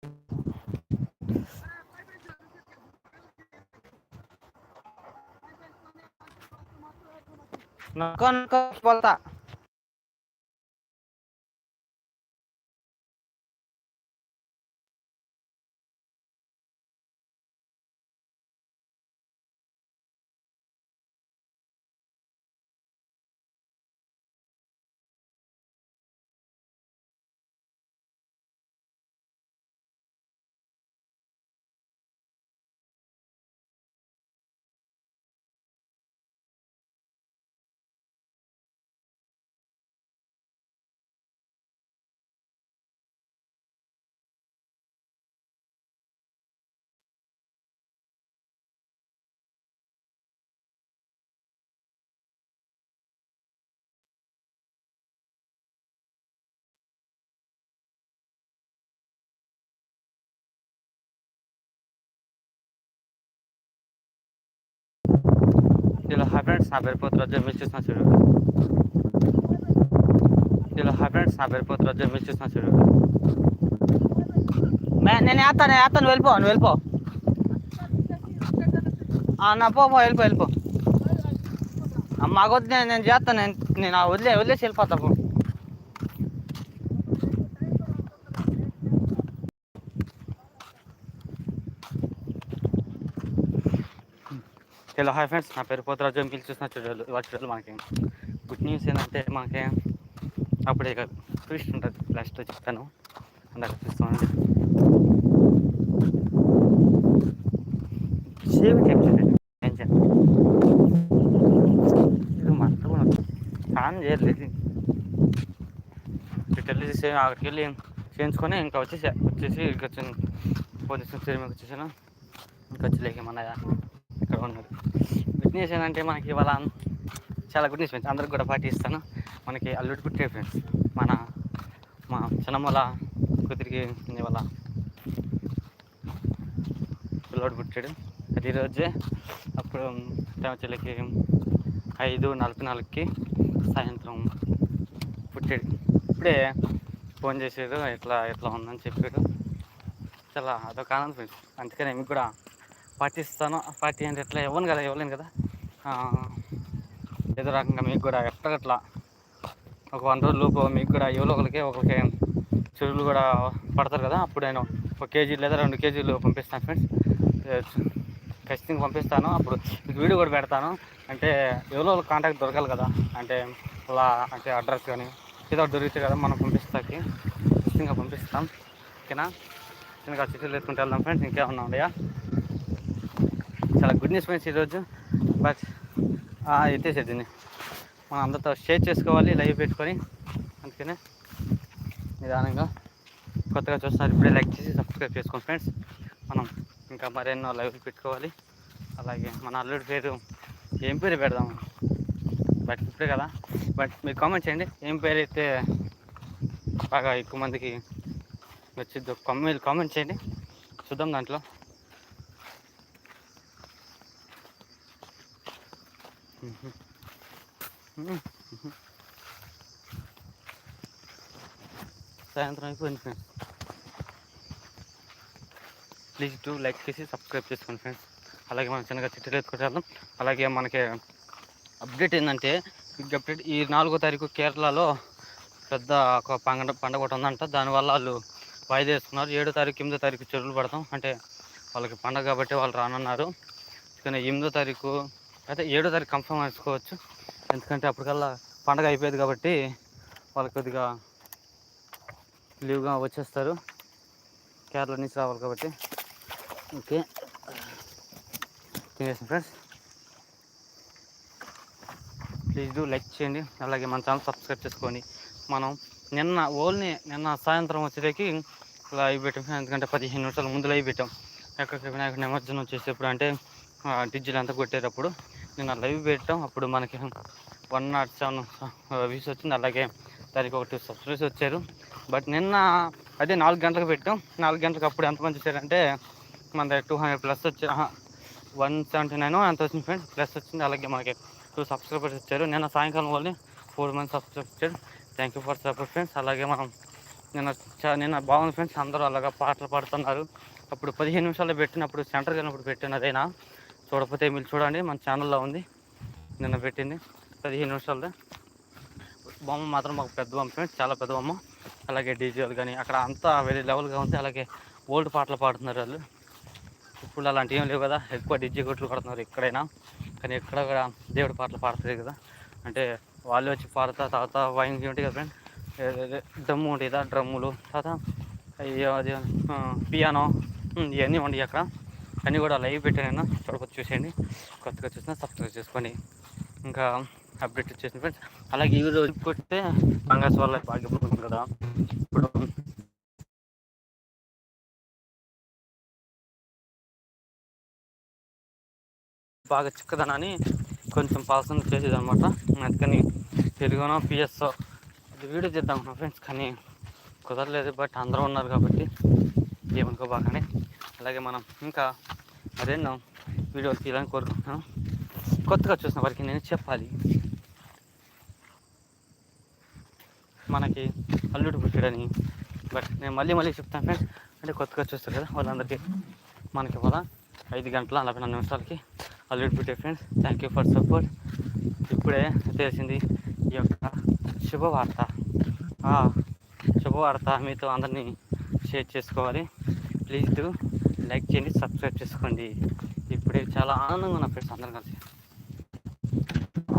Kan, Nakon ke Polta. ఇలా hi friends నా పేరు పోతురాజు మీరు చూసిన చూడు ఇలా హాయ్ ఫ్రెండ్స్ నా పేరు పోతురాజు మీరు చూసిన చూడు మే- నేను వేస్తాను నేను వేస్తాను వెళ్ళిపో నువ్వు వెళ్ళిపో ఆ, నా పో పో, వెళ్ళిపో వెళ్ళిపో ఆ, మాకొద్దు నేను నేను చేస్తాను నేను నేను ఆ వదిలే వదిలేసి వెళ్ళిపోతా పో హలో హాయ్ ఫ్రెండ్స్. నా పేరు పోతరాజు. ఎంపీలు చూసిన చూడాలి వచ్చేటప్పుడు మనకి గుడ్ న్యూస్ ఏంటంటే మనకి అప్పుడే ట్విస్ట్ ఉంటుంది. లాస్ట్లో చెప్తాను. అందరికి చూస్తామండి సేవ్ చెప్తుంది ఏం చేయాలి? ఇది మొత్తం ఆన్ చేయలేదు ఇక్కడికి వెళ్ళి సేమ్ అక్కడికి వెళ్ళి చేయించుకొని ఇంకా వచ్చేసి. వచ్చేసి ఇక్కడికి వచ్చాను పోలీస్ వచ్చేసాను. ఇంకా వచ్చి మన ఇక్కడ ఉన్నారు? న్యూస్ ఏంటంటే మనకి ఇవాళ చాలా గుడ్ న్యూస్ ఫ్రెండ్స్ అందరికి కూడా పాటిస్తాను మనకి అల్లుడి పుట్టే ఫ్రెండ్స్ మన మా చిన్నమ్మల కూతురికి ఇవాళ పిల్లోడు పుట్టాడు. అది ఈరోజే అప్పుడు టైం వచ్చేళ్ళకి ఐదు నలభై నాలుగుకి సాయంత్రం పుట్టాడు. ఇప్పుడే ఫోన్ చేసాడు ఇట్లా ఇట్లా ఉందని చెప్పాడు చాలా అదొక ఆనందం ఫ్రెండ్స్ అందుకనే మీకు కూడా పాటిస్తాను పార్టీ అంటే ఎట్లా ఇవ్వను కదా ఇవ్వలేను కదా. ఏదో రకంగా మీకు కూడా ఎట్టగట్లా ఒక వన్ రోజు లోపు మీకు కూడా ఎవరో ఒకరికి ఒకరికి చెరువులు కూడా పడతారు కదా అప్పుడు నేను ఒక కేజీ లేదా రెండు కేజీలు పంపిస్తాను ఫ్రెండ్స్ ఖచ్చితంగా పంపిస్తాను. అప్పుడు మీకు వీడియో కూడా పెడతాను. అంటే ఎవరో కాంటాక్ట్ దొరకాలి కదా. అంటే అలా అంటే అడ్రస్ కానీ ఏదో ఒకటి దొరికితే కదా మనం పంపిస్తాకి. ఖచ్చితంగా పంపిస్తాం. ఓకేనా? ఇంకా చికెన్ వేసుకుంటూ వెళ్దాం ఫ్రెండ్స్ ఇంకేమన్నా ఉన్నాయా? బిజినెస్ గుడ్ ఈరోజు. బట్ ఎత్తేసే దీన్ని. మనం అందరితో షేర్ చేసుకోవాలి లైవ్ పెట్టుకొని. అందుకనే నిదానంగా కొత్తగా చూస్తున్నారు. ఇప్పుడే లైక్ చేసి సబ్స్క్రైబ్ చేసుకోండి ఫ్రెండ్స్ మనం ఇంకా మరెన్నో లైవ్ పెట్టుకోవాలి. అలాగే మన అల్లుడి పేరు ఏం పేరు పెడదాం? బట్ ఇప్పుడే కదా. బట్ మీరు కామెంట్ చేయండి. ఏం పేరు అయితే బాగా ఎక్కువ మందికి వచ్చిందో మీరు కామెంట్ చేయండి. చూద్దాం దాంట్లో. సాయంత్రం అయిపోయింది ఫ్రెండ్స్. ప్లీజ్ డూ లైక్ చేసి సబ్స్క్రైబ్ చేసుకోండి ఫ్రెండ్స్. అలాగే మనం చిన్నగా చిట్టలు ఎత్తుకుంటాం అలాగే మనకి అప్డేట్ ఏంటంటే బిగ్ అప్డేట్ ఈ నాలుగో తారీఖు కేరళలో పెద్ద ఒక పండగ పండగ ఒకటి ఉందంట. దానివల్ల వాళ్ళు వాయిదా వేసుకున్నారు ఏడో తారీఖు ఎనిమిదో తారీఖు చెరువులు పడతాం. అంటే వాళ్ళకి పండగ కాబట్టి వాళ్ళు రానున్నారు. కానీ ఎనిమిదో తారీఖు అయితే ఏడో తారీఖు కన్ఫర్మ్ చేసుకోవచ్చు. ఎందుకంటే అప్పటికల్లా పండగ అయిపోయేది కాబట్టి వాళ్ళు కొద్దిగా లీవ్గా వచ్చేస్తారు. కేరళ నుంచి రావాలి కాబట్టి. ఓకే. తినేసాం ఫ్రెండ్స్. ప్లీజ్ డూ లైక్ చేయండి. అలాగే మన ఛానల్ సబ్స్క్రైబ్ చేసుకోండి మనం నిన్న ఓన్లీ నిన్న సాయంత్రం వచ్చేసరికి లైవ్ పెట్టాం. ఎందుకంటే పదిహేను నిమిషాల ముందు లైవ్ పెట్టాం. ఎక్కడికి వినాయకుడు నిమజ్జనం చేసేప్పుడు అంటే డిజిల్ అంతా కొట్టేటప్పుడు నిన్న లైవ్ పెట్టాం అప్పుడు మనకి వన్ నాట్ సెవెన్ వ్యూస్ వచ్చింది. అలాగే దానికి ఒకటి సబ్స్క్రైబ్స్ వచ్చారు. బట్ నిన్న అదే నాలుగు గంటలకు పెట్టాం. నాలుగు గంటలకు అప్పుడు ఎంతమంది వచ్చారంటే మన దగ్గర టూ హండ్రెడ్ ప్లస్ వచ్చి వన్ సెవెంటీ నైన్ ఎంత వచ్చింది ఫ్రెండ్స్ ప్లస్ వచ్చింది. అలాగే మనకి టూ సబ్స్క్రైబర్స్ వచ్చారు. నిన్న సాయంకాలం వాళ్ళు ఫోర్ మంత్స్ సబ్స్క్రైబ్ వచ్చారు. Thank you for support friends అలాగే మనం నిన్న చా నిన్న బాగుంది ఫ్రెండ్స్ అందరూ అలాగా పాటలు పాడుతున్నారు. అప్పుడు పదిహేను నిమిషాలు పెట్టినప్పుడు సెంటర్ వెళ్ళినప్పుడు పెట్టినదైనా చూడకపోతే మీరు చూడండి మన ఛానల్లో ఉంది. నిన్న పెట్టింది. పదిహేను నిమిషాలది. బొమ్మ మాత్రం మాకు పెద్ద బొమ్మ ఫ్రెండ్స్. చాలా పెద్ద బొమ్మ. అలాగే డీజేలు కానీ అక్కడ అంతా వేరే లెవెల్గా ఉంది. అలాగే ఓల్డ్ పాటలు పాడుతున్నారు వాళ్ళు. ఇప్పుడు అలాంటి ఏం లేవు కదా. ఎక్కువ డీజే కొట్లు పాడుతున్నారు ఎక్కడైనా. కానీ ఎక్కడ కూడా దేవుడి పాటలు పాడతారు కదా. అంటే వాళ్ళు వచ్చి పాడతా తర్వాత వైన్ ఉంటాయి కదా ఫ్రెండ్ దమ్ము ఉంటాయి కదా డ్రమ్ములు. తర్వాత అది పియానో ఇవన్నీ ఉండి అక్కడ. అన్నీ కూడా లైవ్ పెట్టాను చూడకపోతే చూసేయండి. కొత్తగా చూసినా సబ్స్క్రైబ్ చేసుకోండి. ఇంకా అప్డేట్ వచ్చేసింది ఫ్రెండ్స్. అలాగే ఈ రోజు కొట్టే ఫంగస్ వల్ల బాగా కదా? ఇప్పుడు బాగా చిక్కదనాన్ని కొంచెం పాల్సన్ చేసేది అనమాట అందుకని తెలుగునో పిఎస్ వీడియో చేద్దాం ఫ్రెండ్స్. కానీ కుదరలేదు బట్ అందరూ ఉన్నారు కాబట్టి ఏమనుకోబాకండి అలాగే మనం ఇంకా మరెన్నో వీడియో తీయాలని కోరుకుంటున్నాను. కొత్తగా చూసిన వారికి నేను చెప్పాలి. మనకి అల్లుడు పుట్టాడని. బట్ నేను మళ్ళీ మళ్ళీ చెప్తాను ఫ్రెండ్స్. అంటే కొత్తగా చూస్తారు కదా వాళ్ళందరికీ మనకి ఇవాళ ఐదు గంటల నలభై నాలుగు నిమిషాలకి అల్లుడు పుట్టే friends. Thank you for support ఇప్పుడే తెలిసింది ఈ యొక్క శుభవార్త. శుభవార్త మీతో అందరినీ షేర్ చేసుకోవాలి. ప్లీజ్ డూ లైక్ చేయండి సబ్స్క్రైబ్ చేసుకోండి. ఇప్పుడే చాలా ఆనందంగా ఉన్న ఫ్రెండ్స్ అందరం కలిసి.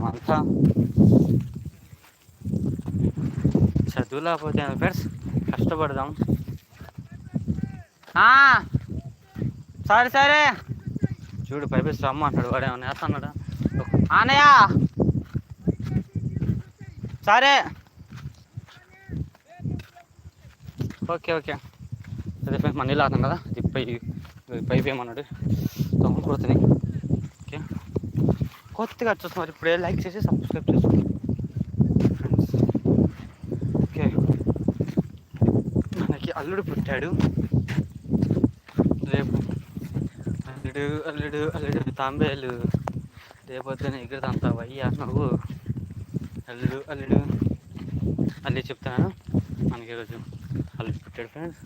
అంతా చదువులేకపోతే ఫ్రెండ్స్ కష్టపడదాం. సరే సరే. చూడు పైపేసి రమ్మ అంటాడు వాడు ఏమన్నా వేస్తున్నాడు ఆనయ్య. సరే. Okay okay. అదే ఫ్రెండ్స్ మన కదా ఇది పై పైప్ ఏమన్నాడు తమ్ముడు ఓకే. కొత్తగా వచ్చేస్తున్నారు ఇప్పుడే లైక్ చేసి సబ్స్క్రైబ్ చేసుకోండి. Friends okay. మనకి అల్లుడు పుట్టాడు. రేపు అల్లుడు అల్లుడు అల్లుడు తాంబేలు. రేపొద్దున ఎగురుదంతా వయ్యా నువ్వు. అల్లుడు అల్లుడు. అల్లి చెప్తాను. మనకి ఈరోజు అల్లుడు పుట్టాడు ఫ్రెండ్స్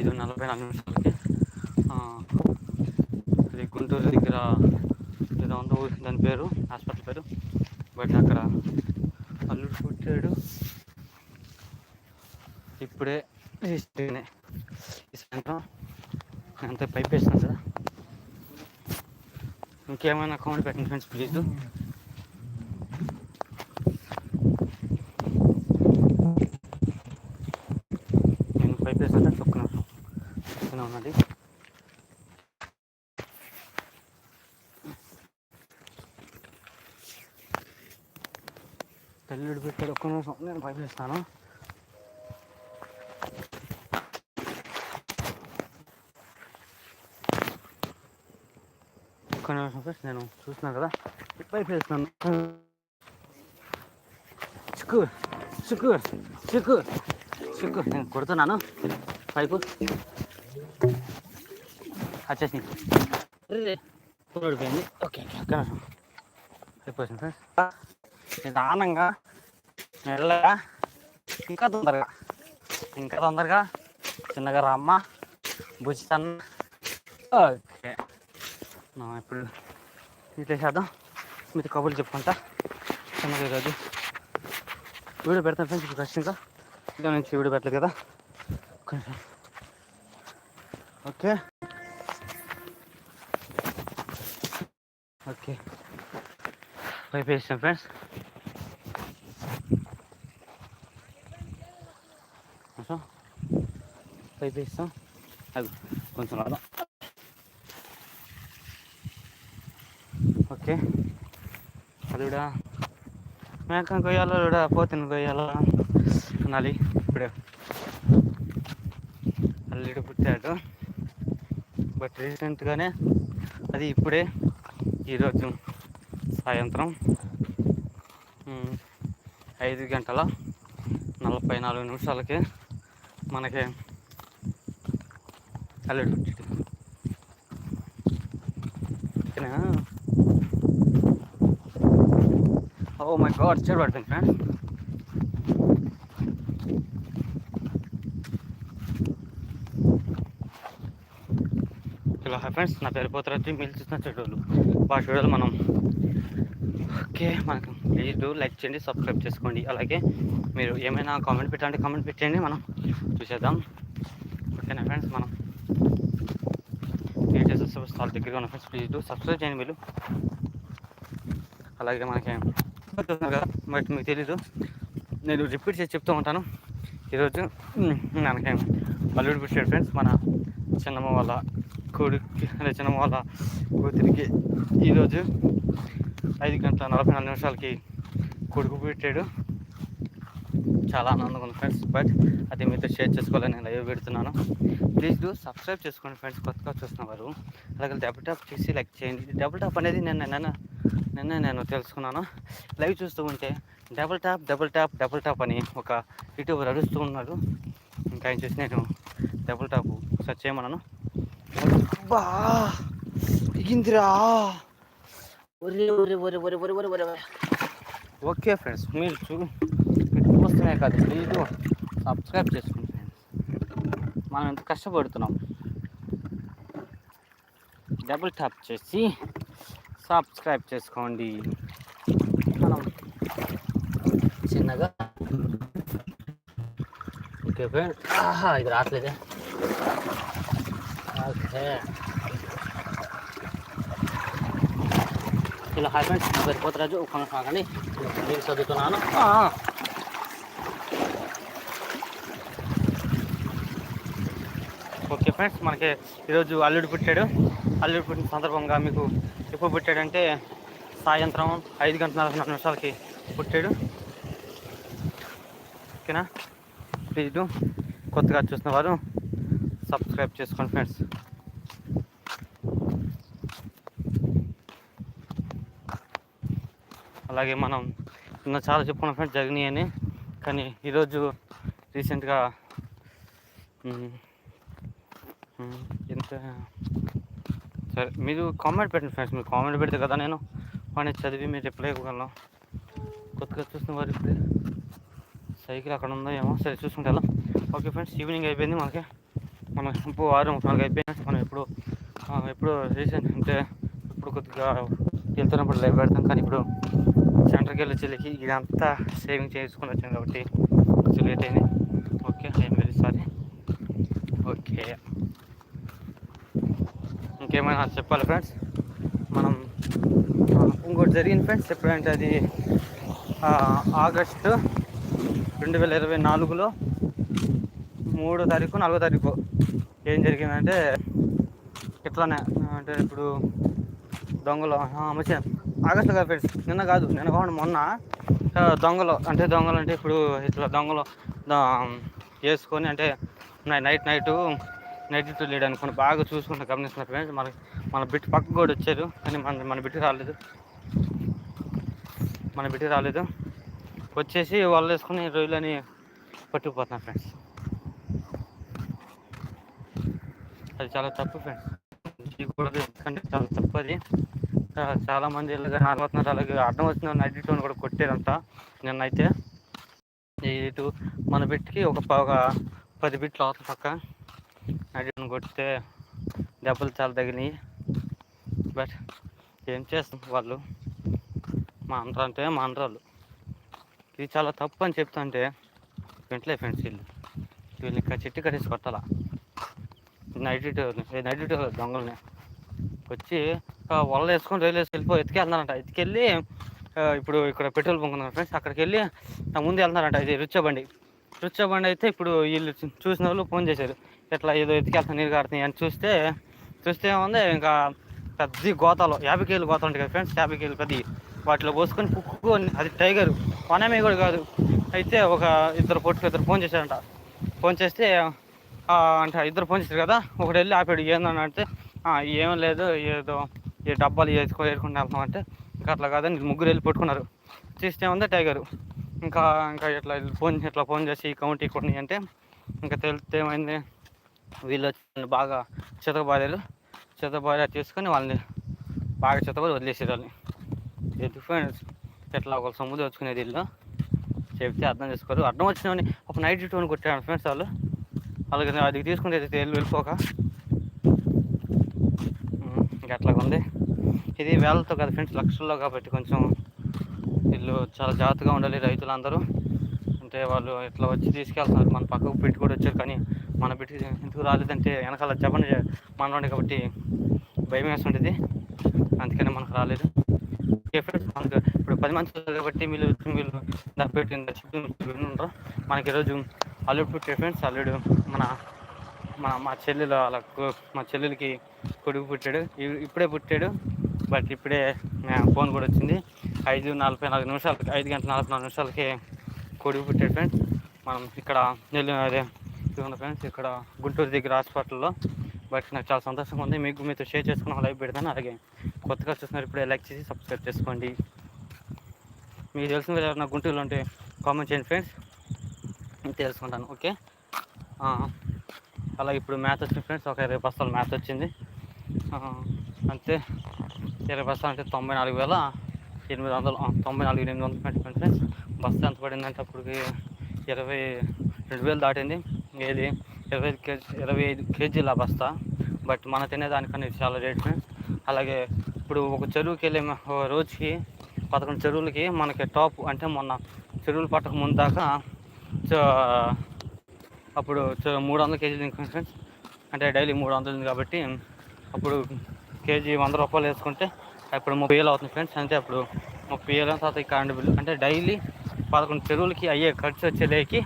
ఐదు నలభై నాలుగు నిమిషాలకి ఇది గుంటూరు దగ్గర ఏదో ఉందో దాని పేరు హాస్పిటల్ పేరు. బట్ అక్కడ అల్లుడు పుట్టాడు. ఇప్పుడే రిజిస్టర్ ఈ సాయంత్రం అంత పైప్ వేస్తాను కదా ఇంకేమైనా అకౌంట్ పెట్టండి ఫ్రెండ్స్ ప్లీజ్. నేను పైప్ వేస్తాను చొక్కన ఉన్నది తల్లిడు పెట్టాడు ఒక్క నిమిషం నేను పైపు వేస్తాను ఒక్క నిమిషం ఫస్ట్ నేను చూస్తున్నాను కదా. పైపు వేస్తున్నాను చిక్కు చిక్కు చిక్కు చిక్కు. నేను కొడుతున్నాను. పైపు వచ్చేసి పోయింది ఓకే ఓకే అయిపోయింది ఫ్రెండ్స్. నిదానంగా మెల్లగా ఇంకా తొందరగా ఇంకా తొందరగా చిన్నగా రామ్మ బుజ్జి సన్న ఓకే. ఇప్పుడు ఇట్లా చేద్దాం మీరు కబుర్లు చెప్పుకుంటా. చిన్నగా ఈరోజు వీడియో పెడతాను ఫ్రెండ్స్ ఇప్పుడు ఖచ్చితంగా. ఇంకా నుంచి వీడియో పెట్టలేదు కదా. ఓకే. ఓకే. పైపు వేసాం ఫ్రెండ్స్. పైపు వేస్తాం అది కొంచెం రాదాం? ఓకే. అది కూడా మేకను కొయ్యాలో కూడా పోతిని కొయ్యాలా అనాలి. ఇప్పుడే. అల్లుడు పుట్టాడు. బట్ రీసెంట్గానే అది ఇప్పుడే ఈరోజు సాయంత్రం ఐదు గంటల నలభై నాలుగు నిమిషాలకి మనకి అల్లుడు ఓ మై గాడ్ చెడు పడుతుంది ఫ్రెండ్స్? ఫ్రెండ్స్ నా పేరు పోతరాజు మీరు చూసిన చెడ్డోళ్ళు. వాటి వీడియోలు మనం. ఓకే మనకు ప్లీజ్ డూ లైక్ చేయండి సబ్స్క్రైబ్ చేసుకోండి. అలాగే మీరు ఏమైనా కామెంట్ పెట్టండి కామెంట్ పెట్టండి మనం. చూసేద్దాం. ఓకేనా ఫ్రెండ్స్ మనం డీటెయిల్స్ చాలా దగ్గరగా ఉన్న ఫ్రెండ్స్ ప్లీజ్ డూ సబ్స్క్రైబ్ చేయండి మీరు. అలాగే మనకి కదా బట్ మీకు తెలీదు. నేను రిపీట్ చేసి చెప్తూ ఉంటాను. ఈరోజు మనకి అల్లుడు పుట్టాడు ఫ్రెండ్స్ మన చిన్నమ్మ వాళ్ళ కొడుకు రచన వాళ్ళ కూతురికి ఈరోజు ఐదు గంటల నలభై నాలుగు నిమిషాలకి కొడుకు పెట్టాడు. చాలా ఆనందంగా ఉంది ఫ్రెండ్స్ బట్ అది మీతో షేర్ చేసుకోవాలని నేను లైవ్ పెడుతున్నాను. ప్లీజ్ డూ సబ్స్క్రైబ్ చేసుకోండి ఫ్రెండ్స్ కొత్తగా చూస్తున్నవారు. అలాగే డబుల్ టాప్ చేసి లైక్ చేయండి. డబుల్ టాప్ అనేది నేను నిన్న నిన్న నేను తెలుసుకున్నాను. లైవ్ చూస్తూ ఉంటే double tap double tap double tap అని ఒక యూట్యూబర్ అడుస్తూ ఉన్నాడు. ఇంకా ఆయన చూసి నేను డబుల్ టాప్ సెర్చ్ చేయమన్నాను. అబ్బా! ఎగిందిరా ఒరే ఒరే ఒరే ఒరే ఒరే ఒరే ఒరే ఓకే ఫ్రెండ్స్ మీరు చూస్తున్నాయి కాదు మీరు సబ్స్క్రైబ్ చేసుకోండి ఫ్రెండ్స్. మనం ఎంత కష్టపడుతున్నాం. డబుల్ ట్యాప్ చేసి సబ్స్క్రైబ్ చేసుకోండి. మనం చిన్నగా. ఓకే ఫ్రెండ్స్ ఆహా ఇది రావట్లేదే. ఇలా హాయ్ ఫ్రెండ్స్ నా పేరు పోతరాజు ఒక కాకండి నేను చదువుతున్నాను ఓకే ఫ్రెండ్స్ మనకి ఈరోజు అల్లుడు పుట్టాడు. అల్లుడు పుట్టిన సందర్భంగా మీకు ఎప్పుడు పుట్టాడంటే సాయంత్రం ఐదు గంటల నలభై నాలుగు నిమిషాలకి పుట్టాడు. ఓకేనా ప్లీజ్ కొత్తగా చూసిన వారు సబ్స్క్రైబ్ చేసుకోండి ఫ్రెండ్స్ అలాగే మనం నిన్న చాలా చెప్పుకున్న ఫ్రెండ్స్ జగనీ అని కానీ ఈరోజు రీసెంట్గా ఎంత సరే మీరు కామెంట్ పెట్టండి ఫ్రెండ్స్ మీరు కామెంట్ పెడితే కదా నేను వాడిని చదివి మీరు రిప్లై ఇవ్వగలను కొత్తగా చూసిన వారు ఇప్పుడు సైకిల్ అక్కడ ఉందో ఏమో సరే చూసుకుంటే ఓకే ఫ్రెండ్స్ ఈవినింగ్ అయిపోయింది మనకి. మనం ఇప్పుడు ఆరు నాలుగు అయిపోయింది. మనం ఎప్పుడు ఎప్పుడు రీసెంట్ అంటే ఇప్పుడు కొద్దిగా వెళ్తున్నప్పుడు లైవ్ పెడతాం కానీ ఇప్పుడు సెంటర్కి వెళ్ళి చెల్లికి ఇదంతా సేవింగ్ చేసుకుని వచ్చాను కాబట్టి కొంచెం లేట్ అయింది. Okay I'm very sorry. Okay. ఇంకేమైనా చెప్పాలి ఫ్రెండ్స్ మనం ఇంకోటి జరిగింది ఫ్రెండ్స్ ఎప్పుడంటే అది ఆగస్టు రెండు వేల ఇరవై నాలుగులో మూడో తారీఖు నాలుగో తారీఖు ఏం జరిగిందంటే ఇట్లానే అంటే ఇప్పుడు దొంగలు మంచి ఆగస్టు కాదు ఫ్రెండ్స్ నిన్న కాదు నిన్న కాకుండా మొన్న దొంగలు అంటే దొంగలు అంటే ఇప్పుడు ఇట్లా దొంగలు వేసుకొని అంటే నైట్ నైట్ నైట్ డ్యూటీ లేడు అనుకుని బాగా చూసుకుంటా గమనిస్తున్న ఫ్రెండ్స్ మన మన బిట్ పక్క కూడా వచ్చారు కానీ మన మన బిట్టు రాలేదు. మన బిట్టు రాలేదు. వచ్చేసి వాళ్ళు వేసుకుని రొయ్యలని పట్టుకుపోతున్నారు ఫ్రెండ్స్ అది చాలా తప్పు ఫ్రెండ్స్ కూడా ఎందుకంటే చాలా తప్పు అది. చాలా మంది ఇలాగ ఆడుతున్నారు అలాగే అడ్డం వచ్చిన నైట్ కూడా కొట్టారంట నిన్నైతే. ఇటు మన బిట్కి ఒక ఒక పది బిట్లు అవతల పక్క. నైట్ టోన్ కొడితే దెబ్బలు చాలా తగినాయి బట్ ఏం చేస్తాం వాళ్ళు? మా అందరూ అంటే మా అందరాలు ఇది చాలా తప్పు అని చెప్తుంటే వెంటలే ఫ్రెండ్స్ వీళ్ళు వీళ్ళు ఇంకా చెట్టు కట్టేసి కొట్టాలా? నైట్ డ్యూటీ నైట్ డ్యూటీ దొంగలని. వచ్చి వల్ల వేసుకొని రైలు వేసుకు వెళ్ళిపో ఎత్తుకెళ్తున్నారంట ఎత్తుకెళ్ళి ఇప్పుడు ఇక్కడ పెట్రోల్ బంక్ ఉన్నారు ఫ్రెండ్స్ అక్కడికి వెళ్ళి ముందు వెళ్తున్నారంట. ఇది రుచ్చబండి. బండి బండి అయితే ఇప్పుడు వీళ్ళు చూసిన వాళ్ళు ఫోన్ చేశారు. ఇట్లా ఏదో ఎత్తుకెళ్తా నీరు కాడుతున్నాయి అని చూస్తే చూస్తే ఏముంది ఇంకా పెద్ద గోతాలు యాభై కేజీలు గోతాలు ఉంటాయి కదా ఫ్రెండ్స్ యాభై కేజీలు పెద్ద వాటిలో పోసుకొని కుక్కుని అది టైగర్. వనమే కూడా కాదు. అయితే ఒక ఇద్దరు పొట్టుకు ఇద్దరు ఫోన్ చేశారంట. ఫోన్ చేస్తే అంటే ఇద్దరు ఫోన్ చేశారు కదా ఒకటి వెళ్ళి ఆపాడు. ఏందని అంటే ఏం లేదు ఏదో ఈ డబ్బాలు వేసుకో వేసుకుంటూ వెళ్తాం అంటే ఇంకా అట్లా కాదని ముగ్గురు వెళ్ళి పట్టుకున్నారు. చూస్తే ఉంది టైగరు. ఇంకా ఇంకా ఇట్లా ఫోన్ ఇట్లా ఫోన్ చేసి ఈ కౌంట్ కొన్ని అంటే ఇంకా తెలిస్తే ఏమైంది వీళ్ళు వచ్చి బాగా చితకబారారు చితకబారా తీసుకొని వాళ్ళని బాగా చితకబారి వదిలేసారు వాళ్ళని. ఎందుకు ఫ్రెండ్స్? ఎట్లా ఒక సముద్రం వచ్చుకునేది ఇల్లు చెప్తే అర్థం చేసుకోరు. అర్థం వచ్చిన ఒక నైట్ టోన్ కొట్టాడు ఫ్రెండ్స్ వాళ్ళు. వాళ్ళకి అది తీసుకుంటే వెళ్ళి వెళ్ళిపోక. ఇంకా అట్లాగా ఉంది. ఇది వేలతో కదా ఫ్రెండ్స్ లక్షల్లో కాబట్టి కొంచెం వీళ్ళు చాలా జాగ్రత్తగా ఉండాలి రైతులందరూ. అంటే వాళ్ళు ఇట్లా వచ్చి తీసుకెళ్తున్నారు. మన పక్కకు పెట్టి కూడా వచ్చారు కానీ మన పెట్టి ఎందుకు రాలేదంటే వెనకాల చెప్పండి మనలోనే కాబట్టి భయం వేస్తుంటుంది అందుకని మనకు రాలేదు. ఫ్రెండ్స్ మనకు ఇప్పుడు పది మంది కాబట్టి మీరు మీరు దాని పెట్టి వినుండ్రు మనకి ఈరోజు అల్లుడు పుట్టే ఫ్రెండ్స్. అల్లుడు మన మన మా చెల్లెలు వాళ్ళ కు- మా చెల్లెలకి కొడుకు పుట్టాడు. ఇప్పుడే పుట్టాడు. బట్ ఇప్పుడే ఫోన్ కూడా వచ్చింది. ఐదు నలభై నాలుగు నిమిషాలకి ఐదు గంటల నలభై నాలుగు నిమిషాలకి కొడుకు పుట్టాడు ఫ్రెండ్స్ మనం ఇక్కడ నెల్లూరు అదే ఉంది ఫ్రెండ్స్ ఇక్కడ గుంటూరు దగ్గర హాస్పిటల్లో. బట్ నాకు చాలా సంతోషంగా ఉంది. మీకు మీతో షేర్ చేసుకున్న లైవ్ పెడతాను. అలాగే కొత్తగా చూస్తున్నారు ఇప్పుడే లైక్ చేసి సబ్స్క్రైబ్ చేసుకోండి. మీకు తెలిసిన ఎవరైనా గుంటూరులో ఉంటే కామెంట్ చేయండి ఫ్రెండ్స్ తెలుసుకుంటాను. ఓకే? అలా ఇప్పుడు మ్యాథ్ వచ్చింది ఫ్రెండ్స్ ఒక ఇరవై బస్తాలు మ్యాథ్ వచ్చింది. అంతే. ఇరవై బస్తాలు అంటే తొంభై నాలుగు వేల ఎనిమిది వందలు. తొంభై నాలుగు ఎనిమిది వందలు పెట్టుకోండి ఫ్రెండ్స్ బస్తా ఎంత పడిందంటే అప్పటికి ఇరవై రెండు వేలు దాటింది. ఏది? ఇరవై ఐదు కేజీ ఇరవై ఐదు కేజీల బస్తా. బట్ మన తినేదానికన్నా ఇది చాలా రేట్ ఫ్రెండ్స్ అలాగే ఇప్పుడు ఒక చెరువుకి వెళ్ళే రోజుకి పదకొండు చెరువులకి మనకి టాప్ అంటే మొన్న చెరువులు పట్టక ముందాక దాకా అప్పుడు మూడు వందల కేజీలు తినుకున్నాం ఫ్రెండ్స్. అంటే డైలీ మూడు వందలు ఉంది కాబట్టి అప్పుడు కేజీ వంద రూపాయలు వేసుకుంటే అప్పుడు ముప్పై వేలు అవుతుంది ఫ్రెండ్స్. అంటే అప్పుడు ముప్పై వేల తర్వాత కరెంటు కరెంట్ బిల్లు అంటే డైలీ పదకొండు చెరువులకి అయ్యే ఖర్చు వచ్చేలేకి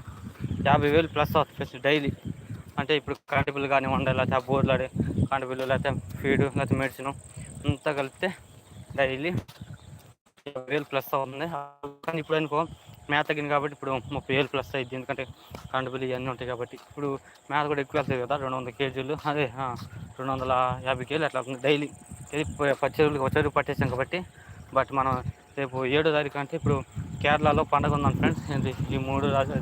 యాభై వేలు ప్లస్ అవుతుంది ఫ్రెండ్స్ డైలీ. అంటే ఇప్పుడు కరెంట్ బిల్లు కానివ్వండి లేకపోతే ఆ బోర్లు ఆడే కరెంట్ బిల్లు లేకపోతే ఫీడ్ లేకపోతే మెడిసిన్ అంతా కలిపితే డైలీ యాభై వేలు ప్లస్ అవుతుంది. కానీ ఇప్పుడు అనుకో మేత తగ్గింది కాబట్టి ఇప్పుడు ముప్పై వేలు ప్లస్ అయింది ఎందుకంటే కరెంట్ బిల్లు ఇవన్నీ ఉంటాయి కాబట్టి ఇప్పుడు మేత కూడా ఎక్కువ వెళ్తుంది కదా రెండు వందల కేజీలు. అదే రెండు వందల యాభై కేజీలు అట్లా అవుతుంది డైలీ ఇది పచ్చెరువులకు చెరువు పట్టేసాం కాబట్టి బట్ మనం రేపు ఏడో తారీఖు అంటే ఇప్పుడు కేరళలో పండగ ఉందంట ఫ్రెండ్స్ ఏంటి ఈ మూడు రాజు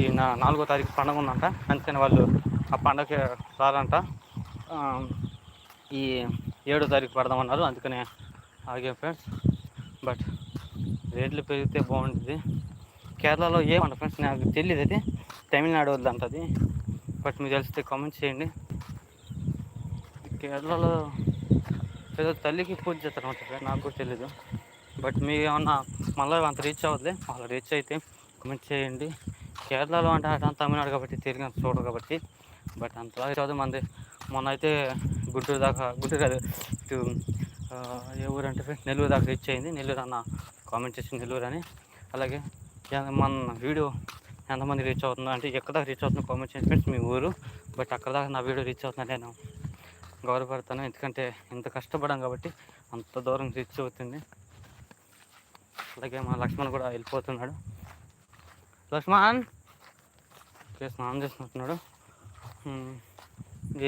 ఈ నా నాలుగో తారీఖు పండగ ఉందంట. అందుకని వాళ్ళు ఆ పండగకి రారంట. ఈ ఏడో తారీఖు పడదామన్నారు. అందుకనే ఆగే ఫ్రెండ్స్ బట్ రేట్లు పెరిగితే బాగుంటుంది. కేరళలో ఏమంట ఫ్రెండ్స్ నాకు తెలియదు అది. తమిళనాడు వద్దు అంటది బట్ మీకు తెలిస్తే కామెంట్ చేయండి. కేరళలో ఏదో తల్లికి పూజ చేస్తారనమాట ఫ్రెండ్ నాకు కూడా తెలీదు. బట్ మీ ఏమన్నా మళ్ళీ అంత రీచ్ అవ్వదులే. అలా రీచ్ అయితే కామెంట్ చేయండి. కేరళలో అంటే అటు తమిళనాడు కాబట్టి తిరిగి అంత చూడరు కాబట్టి. బట్ అంతలా రీచ్ మంది. మొన్న అయితే గుంటూరు దాకా గుంటూరు కాదు ఇటు ఏ ఊరు అంటే నెల్లూరు దాకా రీచ్ అయింది. నెల్లూరు అన్న కామెంట్ చేసి నెల్లూరు అని. అలాగే మన వీడియో ఎంతమంది రీచ్ అవుతుందో అంటే ఎక్కడ దాకా రీచ్ అవుతుందో కామెంట్ చేయండి ఫ్రెండ్స్ మీ ఊరు. బట్ అక్కడ దాకా నా వీడియో రీచ్ అవుతుందని నేను గౌరవపడతాను. ఎందుకంటే ఇంత కష్టపడాం కాబట్టి అంత దూరం రీచ్ అవుతుంది. అలాగే మా లక్ష్మణ్ కూడా వెళ్ళిపోతున్నాడు. లక్ష్మణ్! ఓకే స్నానం చేస్తున్నట్టున్నాడు.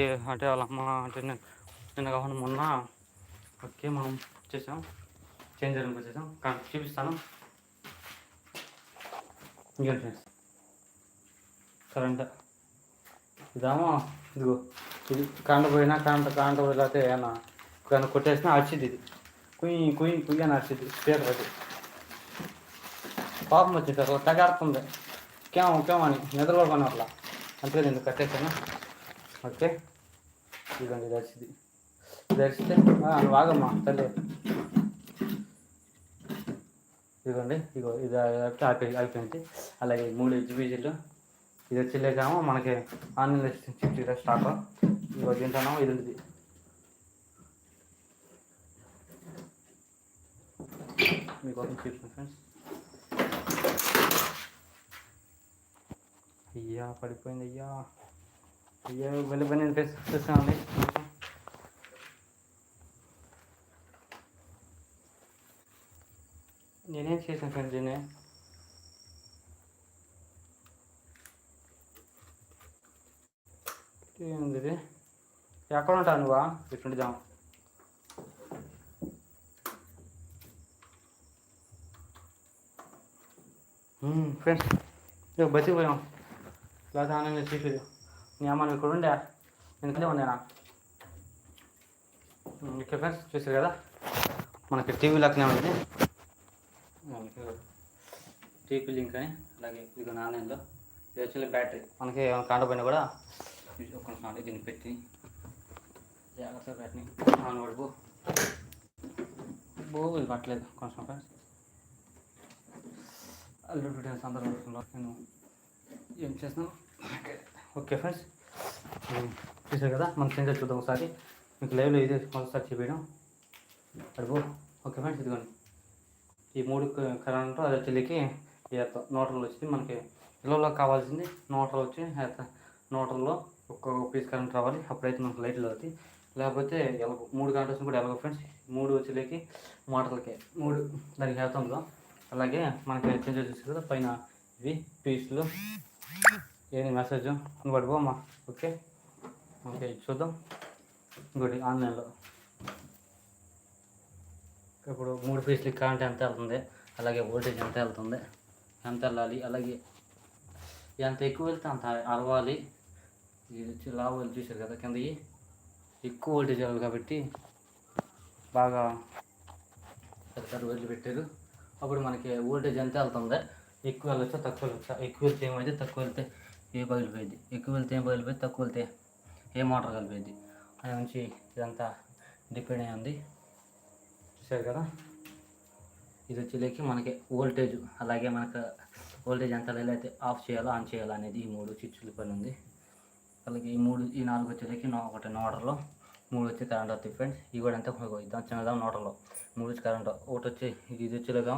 ఏ అంటే వాళ్ళ అమ్మ అంటే నేను నిన్న కాకుండా మొన్న ఓకే మనం చేసాం. చేంజ్ రూమ్కి వచ్చేసాం. కానీ చూపిస్తాను. ఇంకేం ఫ్రెండ్స్ కరెంట్. ఇదేమో ఇదిగో ఇది కరెంట్ పోయినా కరెంట్ కరెంట్ పోయితే ఏమన్నా కరెంట్ కొట్టేసినా అరిచింది ఇది. కుయ్యి కుయ్యి కుయ్యి అని అరిచింది స్పీకర్ అది. పాపం వచ్చింది అసలు తగాడుతుంది. కేమో కేమని నిద్ర నిద్రపోకుండా అట్లా. అంతే నేను కట్టేసాను. ఓకే. ఇదిగోండి ఇది వచ్చింది ధరిస్తే నువ్వు ఆగమ్మా తల్లి. ఇదిగోండి ఇగో ఇది అయిపోయి అయిపోయింది అలాగే మూడు ఎగ్జిబిషన్లు ఇది వచ్చేలేకేమో మనకి ఆన్లైన్ ఫిఫ్టీ స్టాక్ ఇగో తింటాము ఇది ఉంటుంది మీకోసం చూసిన ఫ్రెండ్స్ అయ్యా పడిపోయింది అయ్యా అయ్యా వెళ్ళిపోయింది ఫ్రెండ్స్ చూస్తామండి నేనేం చేశాను ఫ్రెండ్స్ నేనే ఏంది ఇది ఎక్కడ ఉంటావు నువ్వా? ఇట్టుండిదాం ఫ్రెండ్స్ ఇక బతికిపోయాం ఇలా ఆనంద చూసేది నీ అమ్మ ఇక్కడ ఉండే? నేను ఇక్కడే ఉండేనా ఓకే ఫ్రెండ్స్ చూసారు కదా? మనకి టీవీ లాక్నే ఉంది. టీపీ లింక్ అని అలాగే ఇది ఆన్లైన్లో ఇది వచ్చి బ్యాటరీ మనకి కాండపోయినా కూడా ఒక దీన్ని పెట్టి. జాగ్రత్తగా బ్యాటరీ ఆన్ పడుపు బో. పట్టలేదు. కొంచెం ఫ్రెండ్స్ అల్లుడు సందర్భంలో నేను ఏం చేస్తున్నాను? ఓకే ఫ్రెండ్స్ చూసారు కదా? మనం సెంటర్ చూద్దాం ఒకసారి. మీకు లైవ్లో ఇదే ఒకసారి చూపించడం. అడుగు ఓకే ఫ్రెండ్స్ ఇదిగోండి. ఈ మూడు కరెంట్ అది ఈత నోటర్లు వచ్చింది. మనకి ఇళ్ళలో కావాల్సింది నోటర్లు వచ్చి నోటర్లో ఒక్కొక్క పీస్ కరెంట్ రావాలి. అప్పుడైతే మనకు లైట్లు అవుతాయి లేకపోతే ఎలాగో మూడు గంటల కూడా ఎలాగో ఫ్రెండ్స్ మూడు వచ్చేలేకి మోటార్లకి మూడు దానికి హేతంలో అలాగే మనకి చేంజ్ చూసి కదా పైన ఇవి పీస్లు. ఏంది మెసేజ్ పడిపోమా ఓకే. ఓకే చూద్దాం. ఇంకోటి ఆన్లైన్లో. ఇప్పుడు మూడు పీస్లకి కరెంట్ ఎంత వెళ్తుంది? అలాగే వోల్టేజ్ ఎంత వెళ్తుంది? ఎంత వెళ్ళాలి అలాగే ఎంత ఎక్కువ వెళ్తే అంత అరవాలి. ఇది వచ్చి లాభాలు చూశారు కదా కిందకి ఎక్కువ వోల్టేజ్ వెళ్ళాలి కాబట్టి బాగా పెద్ద వదిలి పెట్టారు. అప్పుడు మనకి వోల్టేజ్ ఎంత వెళ్తుందో? ఎక్కువ వెళ్ళొచ్చా తక్కువ వెళ్ళొచ్చా? ఎక్కువ వెళ్తే ఏమైతే తక్కువ వెళ్తే ఏ పగిలిపోయింది ఎక్కువ వెళ్తే ఏం పగిలిపోయింది తక్కువ వెళ్తే ఏ మోటార్ కలిపోయింది అది నుంచి ఇదంతా డిపెండ్ అయి ఉంది చూసారు కదా? ఇది వచ్చేలేకి మనకి వోల్టేజ్ అలాగే మనకు వోల్టేజ్ ఎంత లెవెల్ అయితే ఆఫ్ చేయాలో ఆన్ చేయాలో అనేది ఈ మూడు చిచ్చుల పని ఉంది. అలాగే ఈ మూడు ఈ నాలుగు వచ్చేలేకి ఒకటి నోటర్లో మూడు వచ్చి కరెంట్ వస్తాయి ఫ్రెండ్స్ ఇవి కూడా అంతే ఇద్దాం చిన్నదాం నోటర్లో మూడు వచ్చి కరెంట్ ఒకటి వచ్చి ఇది వచ్చేలాగా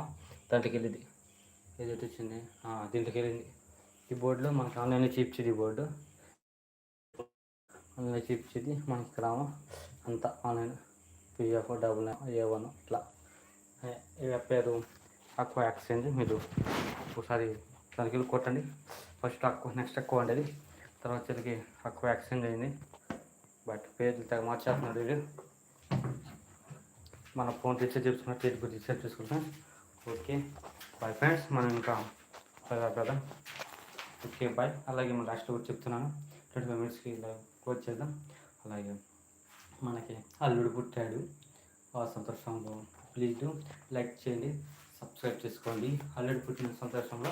దాంట్లోకి వెళ్ళింది. ఇది వచ్చింది దీంట్లోకి వెళ్ళింది. ఈ బోర్డులో మనకి ఆన్లైన్లో చూపించేది ఈ బోర్డు. ఆన్లైన్లో చూపించేది మనకి ఇక్కడ అంతా online PF double A one ఇట్లా. ఏ పేరు? అక్వా ఎక్స్చేంజ్ మీరు ఒకసారి దానికి వెళ్ళి కొట్టండి. ఫస్ట్ అక్వా నెక్స్ట్ అక్వా ఉండేది. తర్వాత వచ్చేసరికి అక్వా ఎక్స్చేంజ్ అయింది. బట్ పేర్లు తెగ మార్చేస్తున్నాడు వీడు మన ఫోన్ రీఛార్జ్ చేసుకున్నా పేరు గురించి రీఛార్జ్ చేసుకుంటాం ఓకే బాయ్ ఫ్రెండ్స్. మనం ఇంకా కదా ఓకే బాయ్. అలాగే మన లాస్ట్ కూడా చెప్తున్నాను. ట్వంటీ ఫైవ్ మినిట్స్కి ఇలా వచ్చేద్దాం చేద్దాం. అలాగే మనకి అల్లుడు పుట్టాడు. ఆ సంతోషంలో ప్లీజ్ డూ లైక్ చేయండి సబ్స్క్రైబ్ చేసుకోండి. అల్లుడు పుట్టిన సంతోషంలో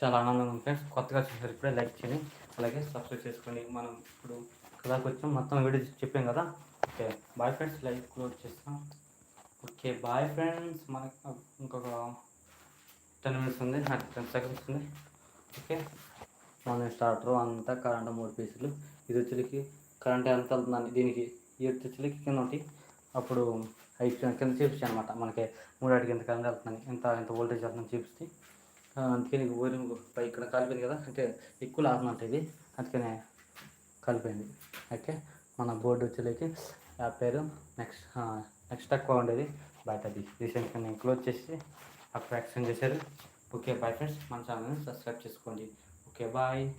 చాలా ఆనందంగా ఉంది ఫ్రెండ్స్. కొత్తగా చూసారు ఇప్పుడే లైక్ చేయండి అలాగే సబ్స్క్రైబ్ చేసుకోండి. మనం ఇప్పుడు కథకు వచ్చాం. మొత్తం వీడియో చెప్పాం కదా. Okay bye friends. Like close చేస్తాం. Okay bye friends. మనకు ఇంకొక టెన్ మినిట్స్ ఉంది. టెన్ సెకండ్స్ ఉంది. ఓకే మన స్టార్టర్ అంతా కరెంట్ మూడు పీసులు. ఇది వచ్చేకి కరెంట్ ఎంత వెళ్తుందని దీనికి ఈ వచ్చేకి కింద ఒకటి. అప్పుడు అవి కింద చూపించాయి అనమాట మనకి మూడు అడిగి ఎంత కరెంట్ వెళ్తుందని ఎంత ఎంత వోల్టేజ్ వెళ్తుందని చూపిస్తే. అందుకే నీకు ఓరింగ్ పై ఇక్కడ కాలిపోయింది కదా? అంటే ఎక్కువ లాభం అంటే ఇది. అందుకనే కలిపోయింది. ఓకే? మన బోర్డు వచ్చేలోకి ఆ పేరు నెక్స్ట్ నెక్స్ట్ తక్కువ ఉండేది. బయట అది రీసెంట్గా నేను క్లోజ్ చేసి అప్పుడు యాక్సిడెంట్ చేశారు. Okay bye friends. మన ఛానల్ని సబ్స్క్రైబ్ చేసుకోండి. Okay bye.